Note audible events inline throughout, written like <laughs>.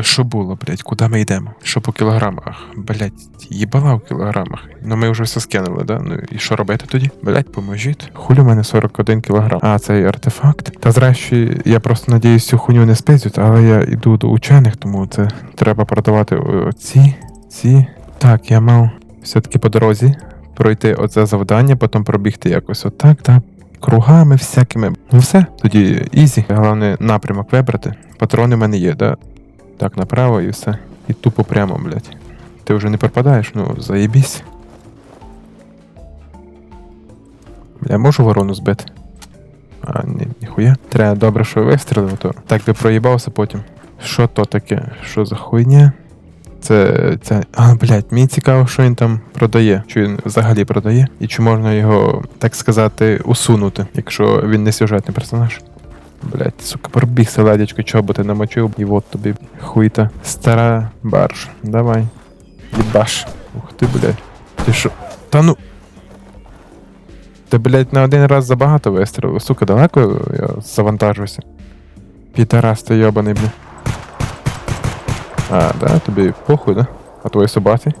Що було, блядь, куди ми йдемо? Що по кілограмах? Блядь, їбала в кілограмах. Ну ми вже все скинули, да? Ну і що робити тоді? Блядь, поможіть. Хулі у мене 41 кілограм. А, цей артефакт. Та зрештою, я просто надіюсь, цю хуйню не спиздять, але я йду до учених, тому це треба продавати о, ці, ці. Так, я мав все-таки по дорозі пройти оце завдання, потім пробігти якось отак, так. Кругами всякими. Ну все, тоді ізі. Головне напрямок вибрати. Патрони в мене є, да? Так, направо і все. І тупо прямо, блядь. Ти вже не пропадаєш, ну заєбісь. Бля, можу ворону збити? А, ні, ніхуя. Треба добре, що вистрілив, то так би проїбався потім. Що то таке? Що за хуйня? Це. це. А, блядь, мені цікаво, що він там продає. Чи він взагалі продає, і чи можна його, так сказати, усунути, якщо він не сюжетний персонаж. Блять, сука, пробіг селедячко, чоботи намочив, і от тобі хуйта. Стара барж. Давай. Єбаш. Ух ти, блядь. Ти що? Та ну. Ти, блядь, на один раз забагато вистрілив. Сука, далеко я завантажуюся. Підарас ти йобаний, блядь. А, да, тобі похуй, да? А твої собаці?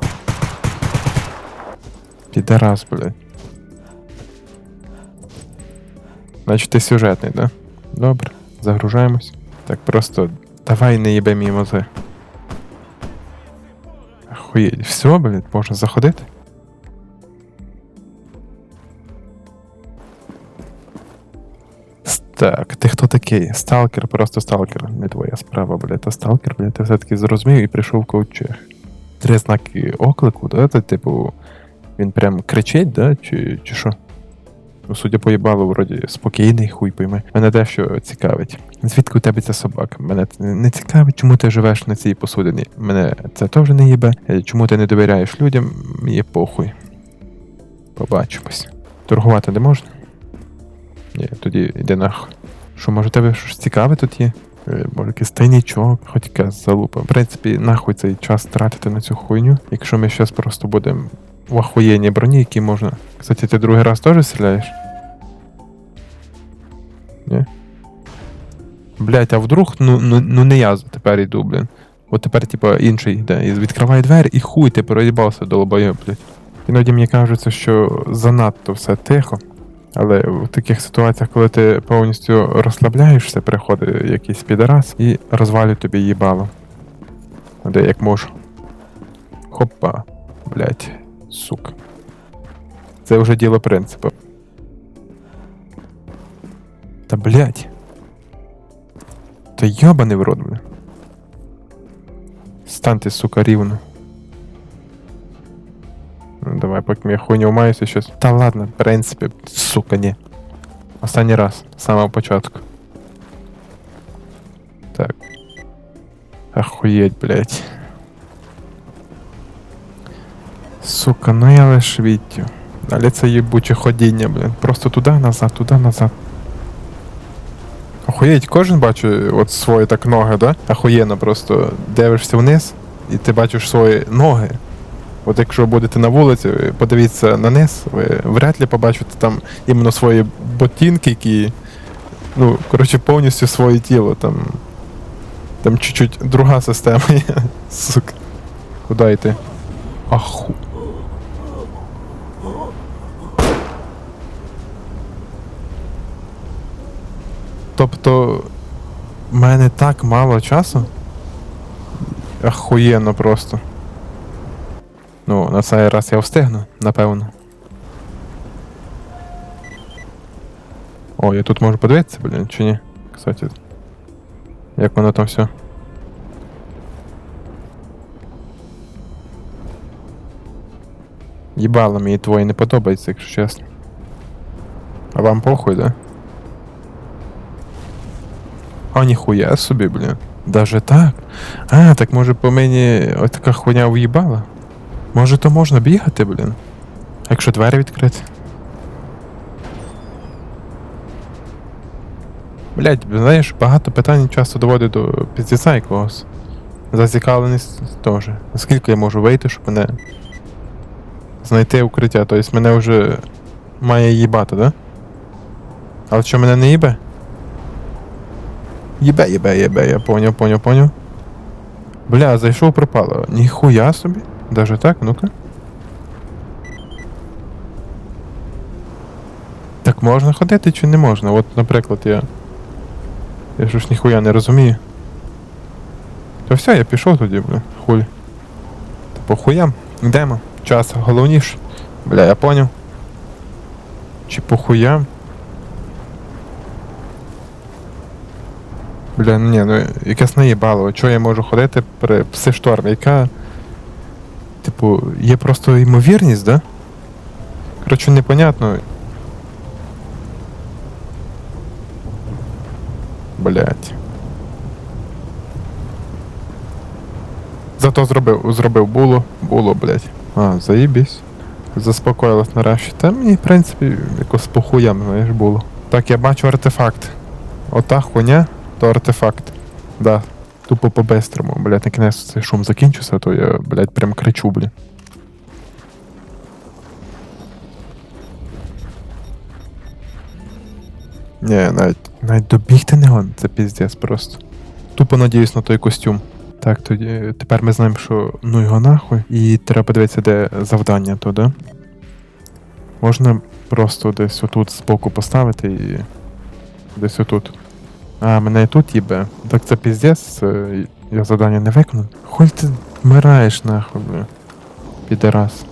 Підарас, блядь. Значить, ти сюжетний, да? Добре, загружаємось. Так просто давай не їбе мій мозги. Охуєть, все, блядь, можна заходити? Так, ти хто такий? Сталкер, просто сталкер. Не твоя справа, блядь, а сталкер, блядь, ти все-таки зрозумів і прийшов в ковчег. Три знаки оклику, да? Це, типу, він прям кричить, да? Чи, чи що? Судя по їбалу, вроді спокійний, хуй пойме. Мене дещо цікавить. Звідки у тебе ця собака? Мене не цікавить, чому ти живеш на цій посудині. Мене це теж не їбе. Е, Чому ти не довіряєш людям, мені похуй. Побачимось. Торгувати не можна? Ні, тоді йди нахуй. Що, може, тебе щось цікаве тут є? Е, Може, якийсь тайнічок, хоч якась залупа. В принципі, нахуй цей час тратити на цю хуйню, якщо ми зараз просто будемо в охуєнній броні, які можна. Кстати, ти другий раз теж стріляєш? Ні? Блять, а вдруг, ну, ну, ну не я тепер йду, блін. От тепер, типа, інший йде. І відкриває двері і хуй, ти проїбався долбоєб, блять. Іноді мені кажеться, що занадто все тихо. Але в таких ситуаціях, коли ти повністю розслабляєшся, приходить якийсь підарас і розвалює тобі їбало. Де як можу. Хопа, блять, сука. Це вже діло принципу. Та блять. Та йобаний в рот, бля. Станьте, сука, рівно. Ну, давай, поки я хуйню маюся щось. Та ладно, в принципі, сука, ні. Останній раз, з самого початку. Так. Охуєть, блять. Сука, ну я лиш відтю. Далі це їбуче ходіння, блін. Просто туди, назад, туди, назад. Охуєть, кожен бачить от свої так ноги, да? Охуєнно просто дивишся вниз і ти бачиш свої ноги. От якщо будете на вулиці, подивіться на низ, ви вряд ли побачите там іменно свої ботинки, які. Ну, коротше, повністю своє тіло. Там. Там чуть-чуть друга система є. <laughs> Сука. Куди йти? Аху. Тобто, в мене так мало часу. Ахуєнно просто. Ну, на цей раз я встигну, напевно. О, я тут можу подивитися, блін, чи ні? Кстати. Як воно там все? Їбало мені твоє не подобається, якщо чесно. А вам похуй, да? А ніхуя собі, блін. Даже так? А, так може по мені ось така хуйня в'їбала? Може то можна бігати, блін? Якщо двері відкриті. Блять, знаєш, багато питань часто доводить до піздіця якогось. Зацікавленість теж. Наскільки я можу вийти, щоб мене знайти укриття? Тобто мене вже має їбати, да? Але що мене не їбе? Їбе, їбе, їбе, я поняв, поняв, поняв. Бля, зайшов пропало. Ніхуя собі. Даже так, ну-ка. Так можна ходити чи не можна? От, наприклад, я. Я ж ніхуя не розумію. То все, я пішов тоді, бля, хуль. Та по хуям, йдемо. Час головніше. Бля, я поняв. Чи по Бля, ну ні, ну якась наїбало. Чого я можу ходити при псиштормі? Яка. Типу, є просто ймовірність, да? Коротше, непонятно. Блять. Зато зробив, зробив було, було, блять. А, заїбісь. Заспокоїлась нарешті. Та мені, в принципі, якось по хуям, знаєш, було. Так, я бачу артефакт. Ота хуйня, то артефакт. Да. Тупо по-бестрому, блядь, на кінець цей шум закінчився, то я, блядь, прям кричу, блядь. Ні, навіть, навіть добігти не гон, це піздець просто. Тупо надіюсь на той костюм. Так, тоді тепер ми знаємо, що ну його нахуй, і треба подивитися, де завдання то, да? Можна просто десь отут збоку поставити і. Десь отут. А, мене і тут їбе. Так це піздець, це я завдання не виконав. Холь ти вмираєш нахуй, бля. Підерас.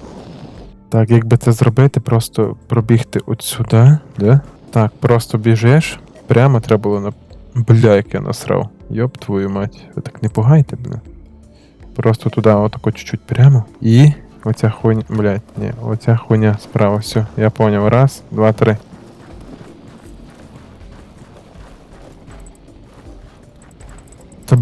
Так, якби це зробити, просто пробігти от сюди, да? Так, просто біжиш. Прямо треба було на. Бля, як я насрав. Йоп твою мать. Ви так не пугайте, бля. Просто туди, отако чуть-чуть прямо. І. Оця хуйня. Блять, ні, оця хуйня справа. Все, я поняв. Раз, два, три.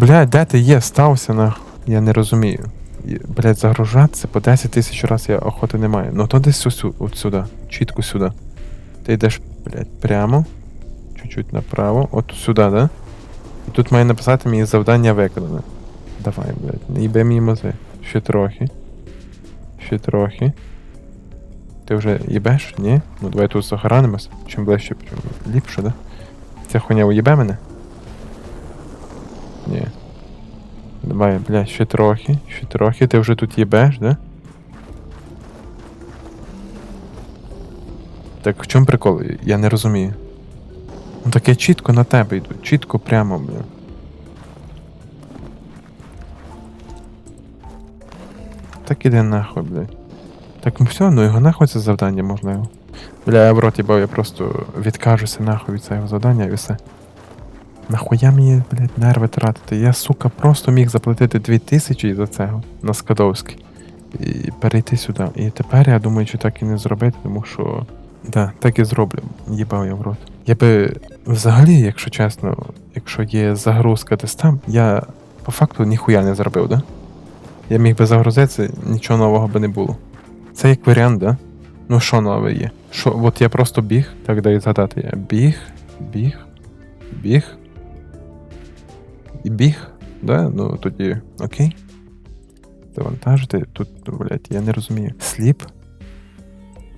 Блядь, де ти є? Стався нахуй. Я не розумію. І, Блядь, загружатися по 10 тисяч раз я охоти не маю. Ну то десь от сюди. Чітко сюди. Ти йдеш, блядь, прямо. Чуть-чуть направо. От сюди, да? І тут має написати мені завдання виконане. Давай, блядь, не їбе мені мози. Ще трохи. Ще трохи. Ти вже їбеш? Ні? Ну давай тут сохранимося. Чим ближче, чим ліпше, да? Ця хуйня уїбе мене? Ні. Давай, блядь, ще трохи, ще трохи. Ти вже тут їбеш, да? Так в чому прикол? Я не розумію. Ну так я чітко на тебе йду, чітко прямо, бля. Так іди нахуй, блядь. Так ну все, ну його нахуй це завдання його. Бля, я в роті бав, я просто відкажуся нахуй від цього завдання і все. Нахуя мені, блядь, нерви тратити? Я, сука, просто міг заплатити 2000 за цього на Скадовський. І перейти сюди. І тепер я думаю, що так і не зробити, тому що. Да, так і зроблю. Їбав я в рот. Я би взагалі, якщо чесно, якщо є загрузка десь там, я по факту ніхуя не зробив, да? Я міг би загрузитися, нічого нового би не було. Це як варіант, да? Ну що нове є? Що, от я просто біг, так дай згадати я. Біг, біг, біг. І біг, да? Ну тоді окей. Завантажити. Тут, блядь, я не розумію. Сліп.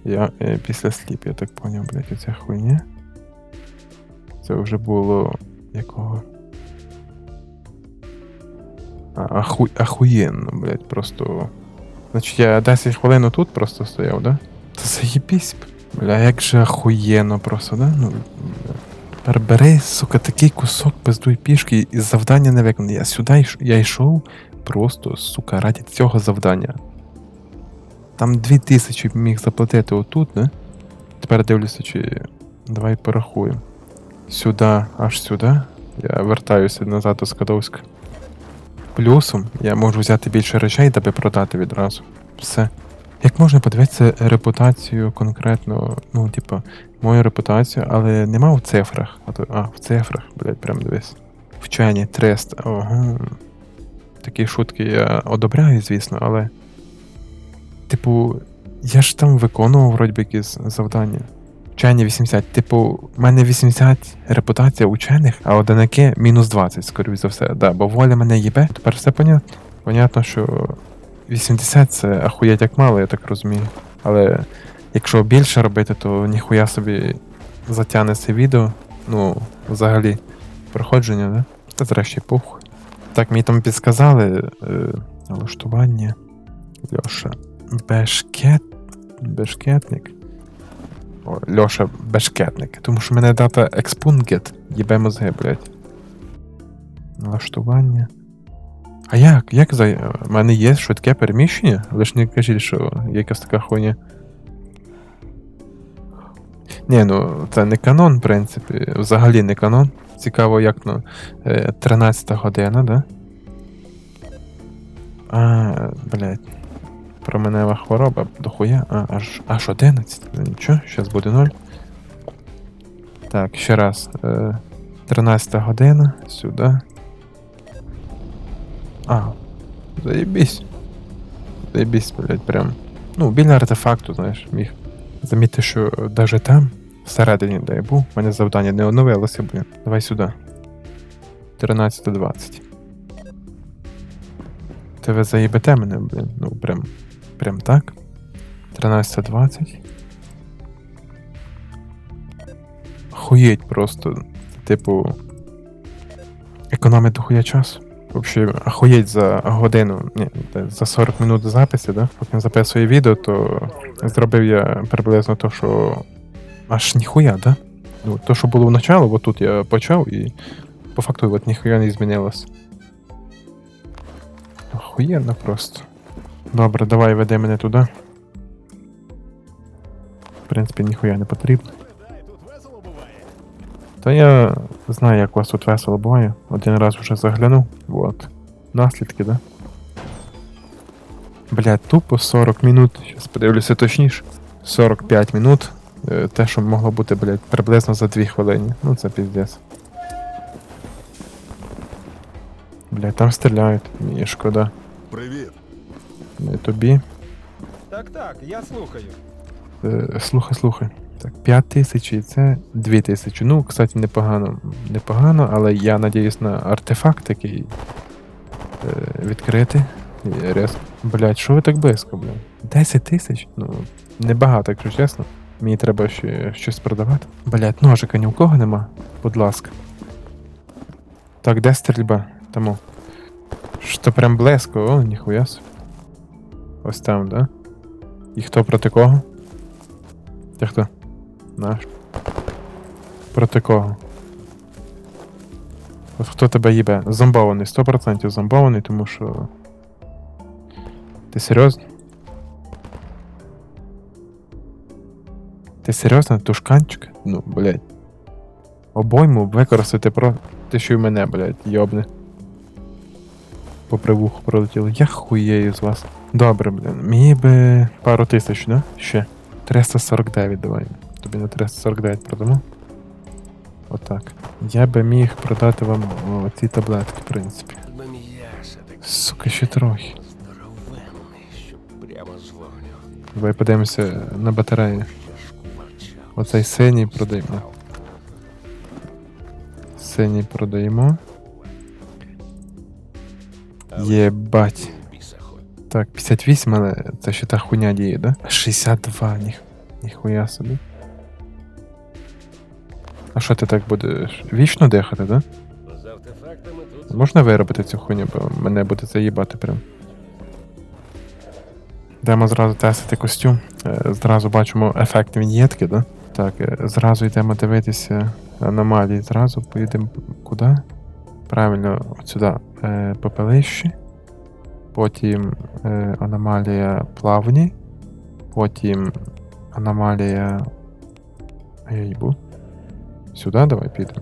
Я е, після сліп, я так поняв, блядь, оця хуйня. Це вже було якого. А, аху... Ахуєнно, блядь, просто. Значить, я 10 хвилин тут просто стояв, да? Та заєбісь, бля, як же ахуєнно просто, да? Ну, бля. Тепер сука, такий кусок пиздуй пішки і завдання не виконане. Я сюди я йшов просто, сука, раді цього завдання. Там 2000 міг заплатити отут, не? Тепер дивлюся, чи. Давай порахуємо. Сюди, аж сюди. Я вертаюся назад до Скадовська. Плюсом я можу взяти більше речей, даби продати відразу. Все. Як можна подивитися репутацію конкретно, ну, типа, мою репутацію, але нема в цифрах. А, то- а в цифрах, блядь, прям дивись. Вчені 300. Ого. Такі шутки я одобряю, звісно, але. Типу, я ж там виконував вроді якісь завдання. Вчені 80. Типу, в мене 80 репутація учених, а одинаки мінус 20, скоріш за все. Да, бо воля мене їбе, тепер все понятно. Понятно, що 80 це ахуєть як мало, я так розумію. Але якщо більше робити, то ніхуя собі затягне це відео. Ну, взагалі, проходження, да? Та зрешті похуй. Так, мені там підсказали е, налаштування. Льоша. Бешкет. Бешкетник. О, Льоша Бешкетник. Тому що в мене дата експунгет. Єбе мозги, блядь. Налаштування. А як? Як за. У мене є швидке переміщення? Ви ж не кажіть, що якась така хуйня. Ні, ну це не канон, в принципі. Взагалі не канон. Цікаво, як ну. е, 13 година, да? А, блядь. Променева хвороба, дохуя. А, аж, аж 11. Ну нічого, зараз буде 0. Так, ще раз. Е, 13 година, сюди. А, заєбісь. Заєбісь, блядь, прям. Ну, біля артефакту, знаєш, міг. Замітити, що навіть там, всередині, де я був, в мене завдання не оновилося, блін. Давай сюди. 13.20. Ти ви заїбете мене, блін. Ну, прям. Прям так. 13.20. Охуєть просто. Типу. Економить дохуя часу. Взагалі, охуєть за годину, ні, за 40 минут запису, да? Поки записує відео, то зробив я приблизно то, що аж ніхуя, да? Ну, то, що було вначале, от тут я почав і по факту от ніхуя не змінилось. Охуєнно просто. Добре, давай веди мене туди. В принципі, ніхуя не потрібно. Та я знаю, як у вас тут весело буває. Один раз вже заглянув. Вот. Наслідки, да? Блядь, тупо 40 минут. Зараз подивлюся точніше. 45 минут. Е, Те, що могло бути, блядь, приблизно за 2 хвилини. Ну це піздець. Блядь, там стріляють. Мені шкода. Привіт. Не тобі. Так, так, я слухаю. Е, Слухай, слухай. Так, 5 тисяч і це 2 тисячі. Ну, кстати, непогано. Непогано, але я надіюсь на артефакт такий е, відкрити. І Рез... Блять, що ви так близько, блядь? 10 тисяч? Ну, небагато, якщо чесно. Мені треба ще щось продавати. Блять, ножика ні у кого нема. Будь ласка. Так, де стрільба? Тому. Що прям близько, о, ніхуя собі. Ось там, да? І хто проти кого? Ти хто? Наш. Проти кого? От хто тебе їбе? Зомбований, 100% зомбований, тому що. Ти серйозно? Ти серйозно? Тушканчик? Ну, блядь. Обойму використати про. Ти що й мене, блядь, йобне. По привуху пролетіло. Я хуєю з вас. Добре, блін. Мені би пару тисяч, да? Ще. 349 давай. Тобі на 349 продамо. Отак. Я би міг продати вам о, ці таблетки, в принципі. Сука, ще трохи. Давай подивимося на батареї. Оцей синій продаємо. Синій продаємо. Єбать. Так, 58, але це ще та хуйня діє, да? 62, ніх... ніхуя собі. А що ти так будеш? Вічно дихати, да? Можна виробити цю хуйню, бо мене буде заїбати прям. Йдемо зразу тестити костюм. Е, Зразу бачимо ефект віньєтки, да? Так, е, зразу йдемо дивитися аномалії. Зразу поїдемо куди? Правильно, от сюди. Е, Попелище. Потім аномалія плавні. Потім аномалія. А я їбу. Сюди давай підемо.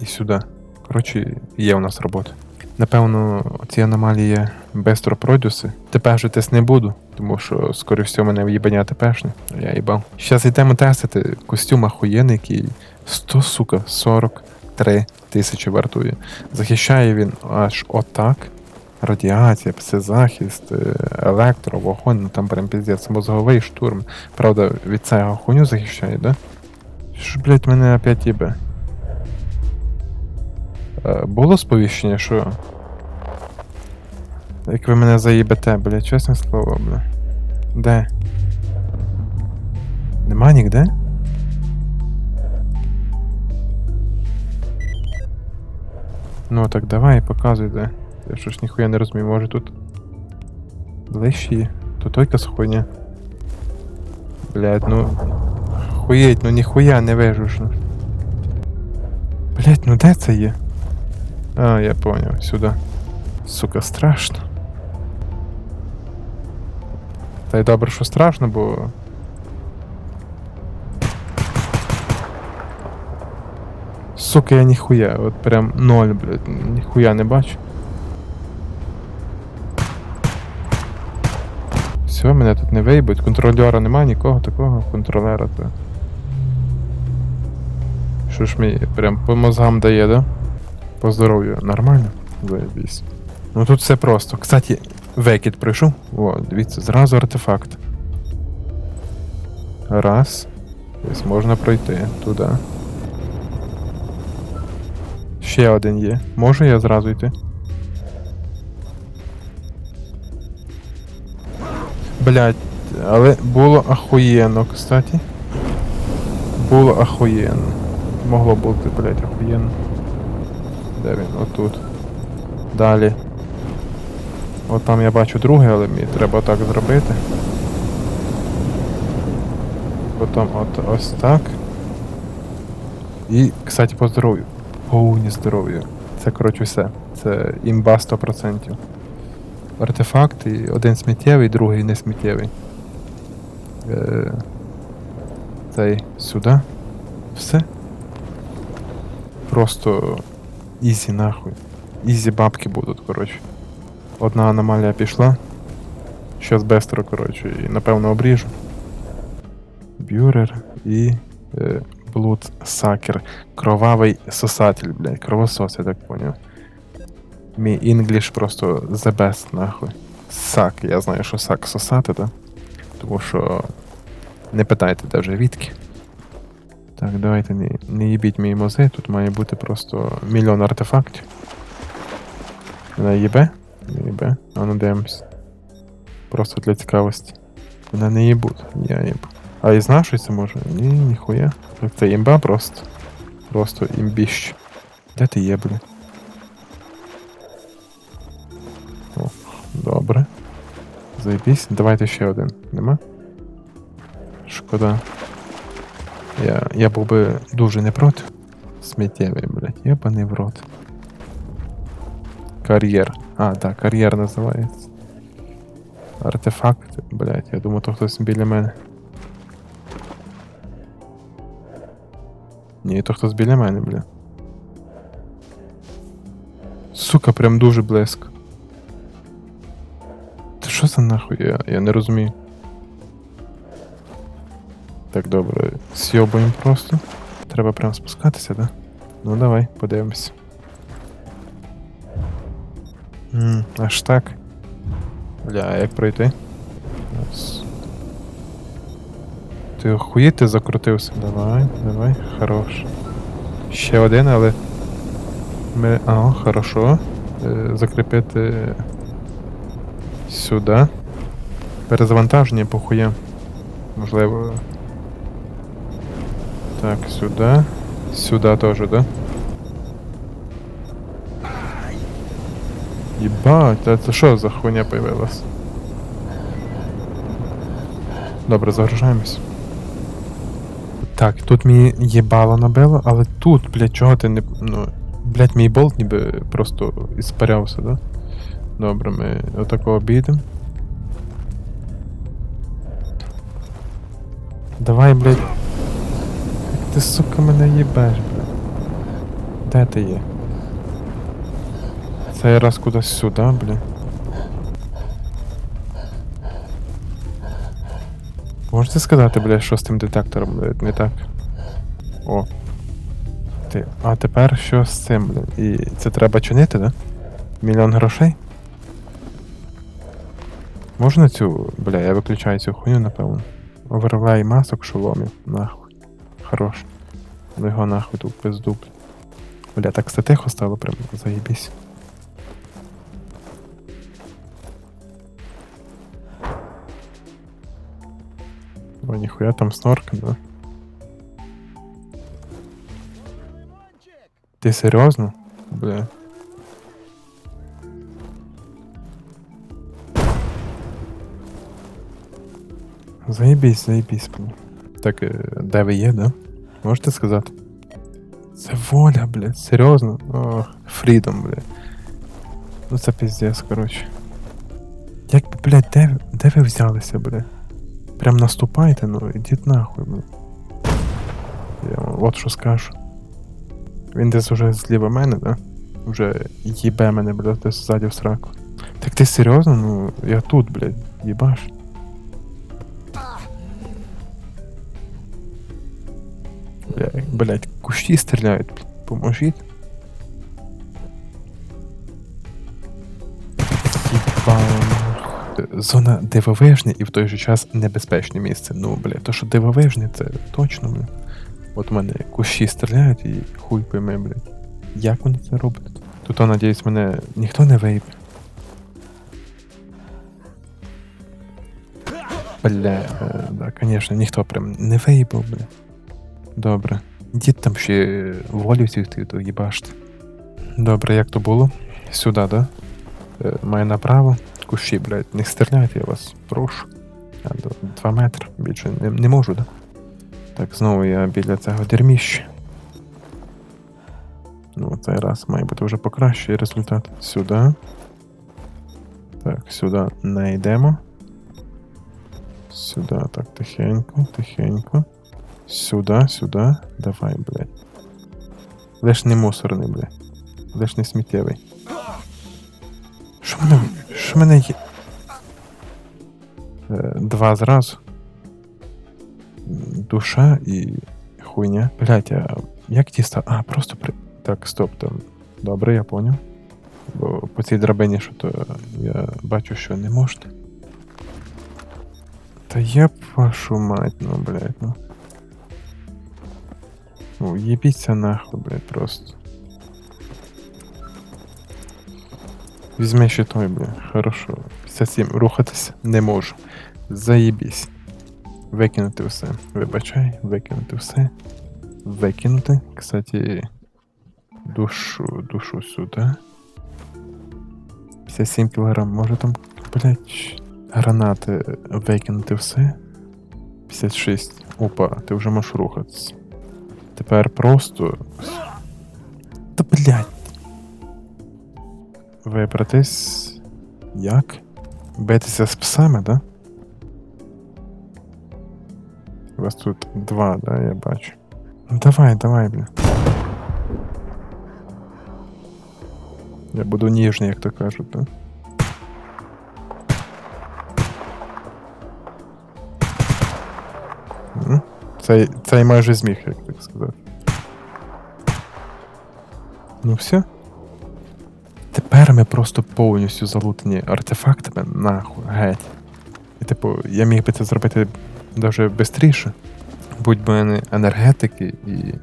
І сюди. Коротше, є у нас робота. Напевно, ці аномалії бестро продюси. Тепер же тест не буду, тому що, скоріше всього, мене в'їбаня тепешне. Я їбав. Зараз йдемо тестити костюм ахуєнний, який 100, сука, 43 тисячі вартує. Захищає він аж отак. Радіація, псизахист, е, електро, вогонь, ну там прям піздець, мозговий штурм. Правда, від цього хуйню захищає, да? Що, блять, мене опять їбе? Е, Було сповіщення, що. Як ви мене заїбете, бля, чесне слово, бля. Де? Нема нігде? Ну так давай, показуй де. Я що ж ніхуя не розумію, може тут. Ближче є. То той якась хуйня. Блять, ну. Хуєть, ну ніхуя не вижу ну. Блять, ну де це є? А, я поняв, сюди. Сука, страшно. Та й добре, що страшно, бо. Сука, я ніхуя, от прям ноль, блядь, ніхуя не бачу. Все, мене тут не виїбуть, контрольора немає нікого такого, контролера то. Що ж мені прям по мозгам дає, да? По здоров'ю нормально? Заєбісь. Ну тут все просто. Кстати, векіт прийшов. О, дивіться, зразу артефакт. Раз. Ось можна пройти туди. Ще один є. Можу я зразу йти? Блять, але було ахуєнно, кстати. Було ахуєнно. Могло бути, блять, ахуєнно. Де він? Отут. Далі. От там я бачу другий, але мені треба так зробити. Потім от ось так. І, кстати, по здоров'ю. Повні здоров'я. Це, коротше, все. Це імба 100%. Артефакт, і один сміттєвий, другий не сміттєвий. Е, цей сюди. Все. Просто ізі нахуй. Ізі бабки будуть, коротше. Одна аномалія пішла. Щас бестро, коротше, і напевно обріжу. Бюрер і. Е, Сакер. Кровавий сосатель, блядь. Кровосос, я так поняв. Мій інгліш просто the best, нахуй. Сак, я знаю, що сак сосати, да? Тому що. Не питайте даже відки. Так, давайте не, не їбіть мої мози, тут має бути просто мільйон артефактів. Вона їбе? Не їбе. А ну дивимось. Просто для цікавості. Вона не їбуть, я їбу. А і знаєш, що це може? Ні, ніхуя. Так це імба просто. Просто імбіщ. Де ти є, бля? О, добре. Заєбісь. Давайте ще один. Нема? Шкода. Я, я був би дуже не проти. Сміттєвий, блядь, єбаний в рот. Кар'єр. А, так, кар'єр називається. Артефакт, блядь, я думаю, то хтось біля мене. Ні, то хтось біля мене, бля. Сука, прям дуже близько. Та що за нахуй? Я, я не розумію. Так, добре. Сьобуємо просто. Треба прям спускатися, да? Ну давай, подивимось. Ммм, аж так. Бля, а як пройти? Ти охуєти закрутився? Давай, давай, хорош. Ще один, але. Ми. А, хорошо. Е, закріпити. Сюди. Перезавантаження похує. Можливо. Так, сюди. Сюди теж, да? Єбать, а це за хуйня появилась? Добре, загружаємось. Так, тут мені їбало набило, але тут, блядь, чого ти не. Ну. Блядь, мій болт ніби просто іспарявся, да? Добре, ми отако обійдемо. Давай, блядь. Ти, сука, мене їбеш, блядь. Де ти є? Цей раз кудись сюди, блядь. Можете сказати, блядь, що з тим детектором, блядь, не так? О. Ти. А тепер що з цим, блядь? І це треба чинити, да? Мільйон грошей? Можна цю. Бля, я виключаю цю хуйню, напевно. Оверлей масок шоломів. Нахуй. Хорош. Ну його нахуй тут пизду. Бля, так все тихо стало, прям заїбісь. О, ніхуя там снорк, да? Ти серйозно? Бля. Заебись, заебись, блин. Так, е, де ви є, да? Можете сказати? Це воля, блядь, серйозно? Ох, фрідом, блядь. Ну це піздец, коротше. Як, блядь, де, де ви взялися, блядь? Прям наступайте, ну ідіть нахуй, блядь. Я от що скажу. Він десь уже зліва мене, да? Вже їбе мене, блядь, десь ззаді в сраку. Так ти серйозно? Ну, я тут, блядь, їбаш. Бля, блядь, кущі стріляють, поможіть. Єба. Зона дивовижне і в той же час небезпечне місце. Ну, бля, то що дивовижне, це точно, бля. От у мене кущі стріляють і хуй пойме, блядь. Як вони це роблять? Тут, надіюсь, мене ніхто не вийде. Бля, е, да, конечно, ніхто прям не виїбав, бля. Добре. Дід там ще волю ти то їбаште. Добре, як то було? Сюди, да? Е, Має направо. Кущі, блядь, не стріляйте, я вас прошу. А, до 2 метри. Більше не, не можу, да? Так, знову я біля цього дерміща. Ну, цей раз має бути вже покращий результат. Сюди. Так, сюди не йдемо. Сюди, так, тихенько, тихенько. Сюди, сюди. Давай, блядь. Лиш не мусорний, блядь. Лиш не сміттєвий. Що мене. Що мене є. Е, два зразу. Душа і хуйня. Блять, а як дістав? А, просто при. Так, стоп там. Добре, я поняв. Бо по цій драбині, що то я бачу, що не можна. Та я вашу мать, ну, блядь, ну. Ну, ебіться нахуй, блядь, просто. Візьми ще той, блядь, хорошо. 57, рухатися не можу. Заєбісь. Викинути все. Вибачай, викинути все. Викинути. Кстати, душу, душу сюди. 57 кілограм, може там, блядь, гранати викинути все. 56. Опа, ти вже можеш рухатися. Тепер просто. Та блядь. Вибратись. Як? Битися з псами, да? У вас тут два, да, я бачу. Ну давай, давай, бля. Я буду ніжний, як то кажуть, да? Цей, цей майже зміг, як так сказати. Ну все. Тепер ми просто повністю залутані артефактами, нахуй, геть. І типу, я міг би це зробити дуже швидше. Будь би мене енергетики і.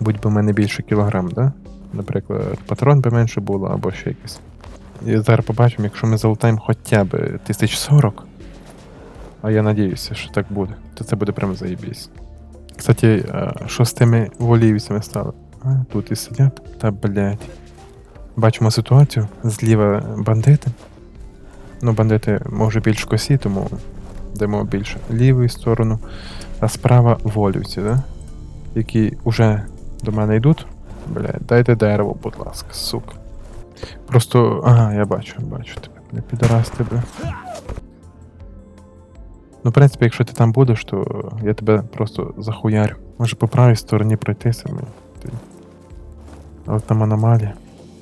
Будь би мене більше кілограм, да? Наприклад, патрон би менше було або ще якось. І зараз побачимо, якщо ми залутаємо хоча б 1040, а я надіюся, що так буде, то це буде прямо заєбісь. Кстати, що з тими волівцями стало? А, тут і сидять. Та блять. Бачимо ситуацію. Зліва бандити. Ну, бандити може більш косі, тому йдемо більше лівою сторону. А справа волівці, да? які вже до мене йдуть. Блядь, дайте дерево, будь ласка, сука. Просто. Ага, я бачу, бачу тебе. Не підарас тебе. Ну, в принципі, якщо ти там будеш, то я тебе просто захуярю. Може по правій стороні пройтися. Але там аномалія.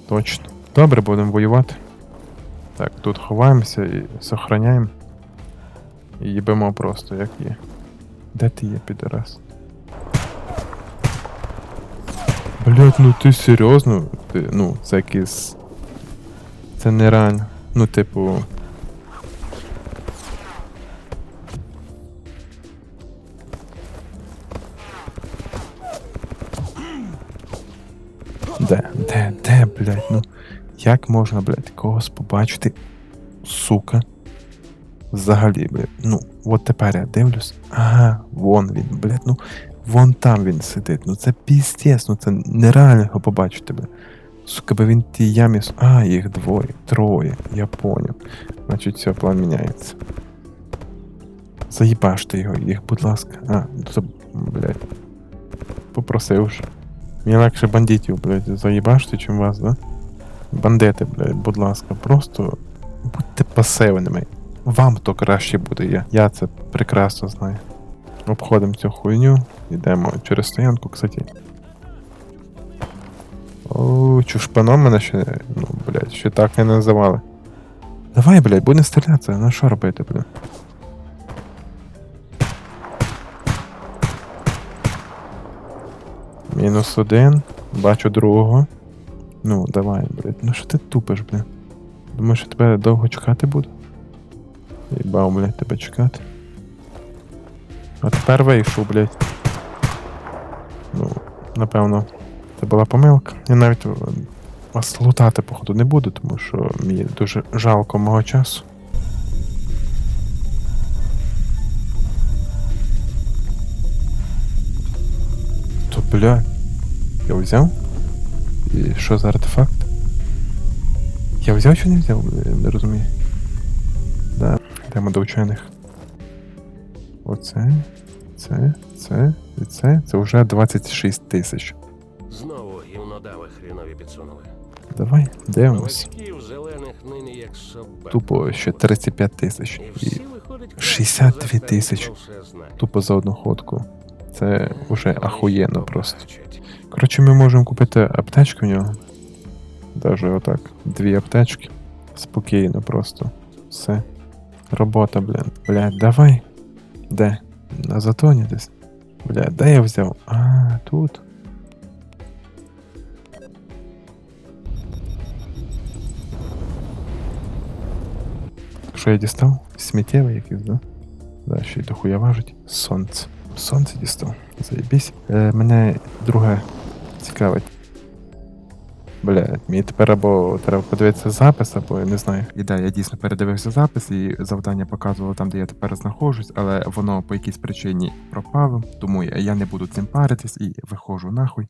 Точно. Добре, будемо воювати. Так, тут ховаємося і сохраняємо. І їбемо просто, як є. Де ти є, підарас? Блять, ну ти серйозно? Ти, ну, це якийсь. Це нереально. Ну, типу. Як можна, блядь, когось побачити, сука? Взагалі, блядь. Ну, от тепер я дивлюсь. Ага, вон він, блядь, ну. Вон там він сидить. Ну це піздець, ну це нереально його побачити, блядь. Сука, би він в тій ямі. А, їх двоє, троє, я поняв. Значить, все, план міняється. Заїбаште його, їх, будь ласка. А, це, блядь. Попросив ж. Мені легше бандитів, блядь, заїбашти, чим вас, да? Бандити, блядь, будь ласка, просто будьте пасивними. Вам то краще буде, я. Я це прекрасно знаю. Обходимо цю хуйню, йдемо через стоянку, кстати. О, чушпаном мене ще, ну, блядь, ще так не називали. Давай, блядь, будемо стрілятися, на що робити, блядь? Мінус один. Бачу другого. Ну, давай, блядь. Ну що ти тупиш, блядь? Думаєш, що тебе довго чекати буду? Їбав, блядь, тебе чекати. А тепер вийшов, блядь. Ну, напевно, це була помилка. Я навіть е, вас лутати, походу, не буду, тому що мені дуже жалко мого часу. То, бля, я взяв? Що за артефакт? Я взяв чи не взяв? Не розумію. Да, йдемо до вчених. Оце, це, це і це. Це вже 26 тисяч. Знову гівнодави хрінові підсунули. Давай, дивимось. Зелених нині як собак. Тупо ще 35 тисяч. І І всі виходять 62 краще за тисячі. старих, хто все знає. тупо за одну ходку. Це уже Вони ахуєнно їх просто. побачать. Коротше, ми можемо купити аптечку в нього. Даже отак. Дві аптечки. Спокійно просто. Все. Робота, блін. Блядь, давай. Де? На затоні десь. Блядь, де я взяв? А, тут. Що я дістав? Сміттєвий якийсь, да? Да, ще й дохуя важить. Сонце. Сонце дістав. Заєбісь. Е, мене друге цікавить. Бля, мені тепер або треба подивитися запис, або я не знаю. І да, я дійсно передивився запис, і завдання показувало там, де я тепер знаходжусь, але воно по якійсь причині пропало, тому я, не буду цим паритись і виходжу нахуй.